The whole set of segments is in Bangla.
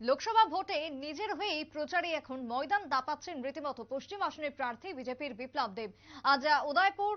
লোকসভা ভোটে নিজের হয়েই প্রচারে এখন ময়দান দাপাচ্ছেন রীতিমতো পশ্চিম আসনের প্রার্থী বিজেপির বিপ্লব দেব। আজ উদয়পুর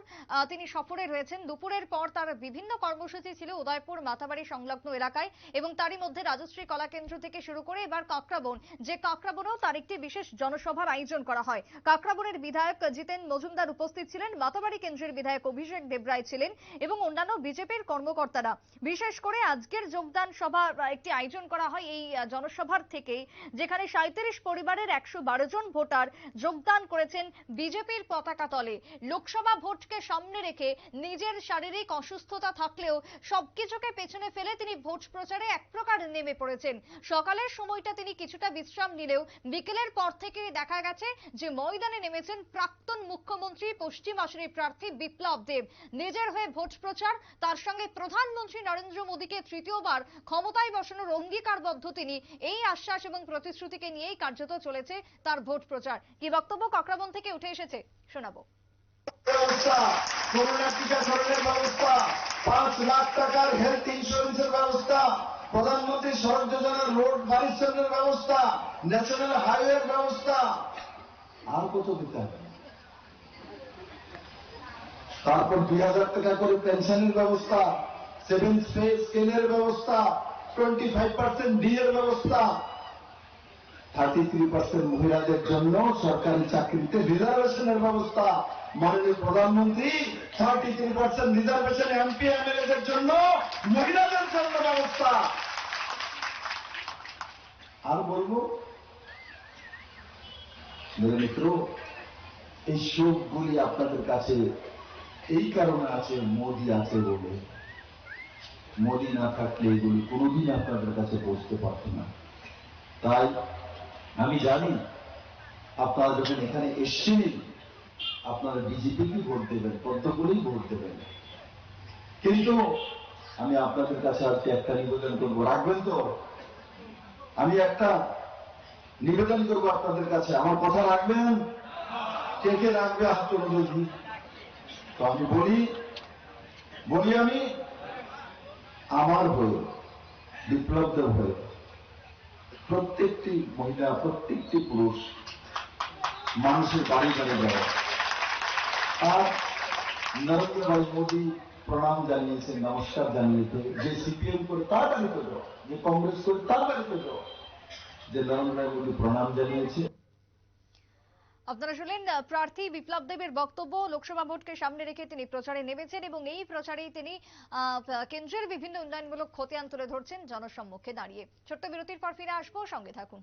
তিনি সফরে রয়েছেন। দুপুরের পর তার বিভিন্ন কর্মসূচি ছিল উদয়পুর মাথাবাড়ি সংলগ্ন এলাকায় এবং তারই মধ্যে রাজশ্রী কলা কেন্দ্র থেকে শুরু করে এবার কাকরাবন যে কাকরাবনেও তার একটি বিশেষ জনসভার আয়োজন করা হয়। কাকরাবনের বিধায়ক জিতেন মজুমদার উপস্থিত ছিলেন মাতাবাড়ি কেন্দ্রের বিধায়ক অভিষেক দেবরায় ছিলেন এবং অন্যান্য বিজেপির কর্মকর্তারা। বিশেষ করে আজকের যোগদান সভা একটি আয়োজন করা হয় এই আহ, জনসভার থেকে যেখানে সাঁত্রিশ পরিবারের একশো বারো জন ভোটার যোগদান করেছেন বিজেপির পতাকা তলে। লোকসভা ভোটকে সামনে রেখে নিজের শারীরিক অসুস্থতা থাকলেও সবকিছুকে পেছনে ফেলে তিনি ভোট প্রচারে এক প্রকার নেমে পড়েছেন। সকালের সময়টা তিনি কিছুটা বিশ্রাম নিলেও বিকেলের পর থেকে দেখা গেছে যে ময়দানে নেমেছেন প্রাক্তন মুখ্যমন্ত্রী, পশ্চিম আসনের প্রার্থী বিপ্লব দেব। নিজের হয়ে ভোট প্রচার, তার সঙ্গে প্রধানমন্ত্রী নরেন্দ্র মোদীকে তৃতীয়বার ক্ষমতায় বসানোর অঙ্গীকারবদ্ধ তিনি এই আশ্বাস এবং প্রতিশ্রুতিকে নিয়েই কার্যত চলেছে তার ভোট প্রচার। কি বক্তব্য ককরাবন থেকে উঠে এসেছে, শোনাবো। প্রধানমন্ত্রী সড়ক যোজনার রোড বাণিজ্যের ব্যবস্থা ন্যাশনাল হাইওয়ের ব্যবস্থা আর কত দিতে হবে তারপর দুই হাজার টাকা করে পেনশনের ব্যবস্থা সেভেন পে স্কেলের ব্যবস্থা টোয়েন্টি ফাইভ পার্সেন্ট ডি ব্যবস্থা। থার্টি থ্রি পার্সেন্ট মহিলাদের জন্য সরকারি চাকরিতে রিজার্ভেশনের ব্যবস্থা। মাননীয় প্রধানমন্ত্রী thirty three percent reservation MP এমএলএদের জন্য মহিলাদের জন্য ব্যবস্থা। আর বলব মিত্র, এই সুখগুলি আপনাদের কাছে এই কারণে আছে, মোদি আছে বলে। মোদি না থাকলে এগুলি কোনোদিন আপনাদের কাছে পৌঁছতে পারত না। তাই আমি জানি, আপনারা যখন এখানে এসছেন আপনারা বিজেপিকে ভোট দেবেন পদ্মগুলোই ভোট দেবেন। কিন্তু আমি আপনাদের কাছে আজকে একটা নিবেদন করব। রাখবেন তো? আমি একটা নিবেদন করব আপনাদের কাছে। আমার কথা রাখবেন? কে কে রাখবে হাত তো আমি বলি বলি আমি আমার হয়ে, বিপ্লবদের হয়ে, প্রত্যেকটি মহিলা, প্রত্যেকটি পুরুষ মানুষের বাড়ি বাড়ি যায় আর নরেন্দ্র ভাই মোদী প্রণাম জানিয়েছে, নমস্কার জানিয়েছে, যে সিপিএম করে তার বাড়িতে যে কংগ্রেস করে তার বাড়িতে যে নরেন্দ্র ভাই মোদী প্রণাম জানিয়েছে। আপনারা শুনলেন প্রার্থী বিপ্লব দেবের বক্তব্য। লোকসভা ভোটকে সামনে রেখে তিনি প্রচারে নেমেছেন এবং এই প্রচারেই তিনি কেন্দ্রের বিভিন্ন উন্নয়নমূলক খতিয়ান তুলে ধরছেন জনসম্মুখে দাঁড়িয়ে। ছোট্ট বিরতির পর ফিরে আসব, সঙ্গে থাকুন।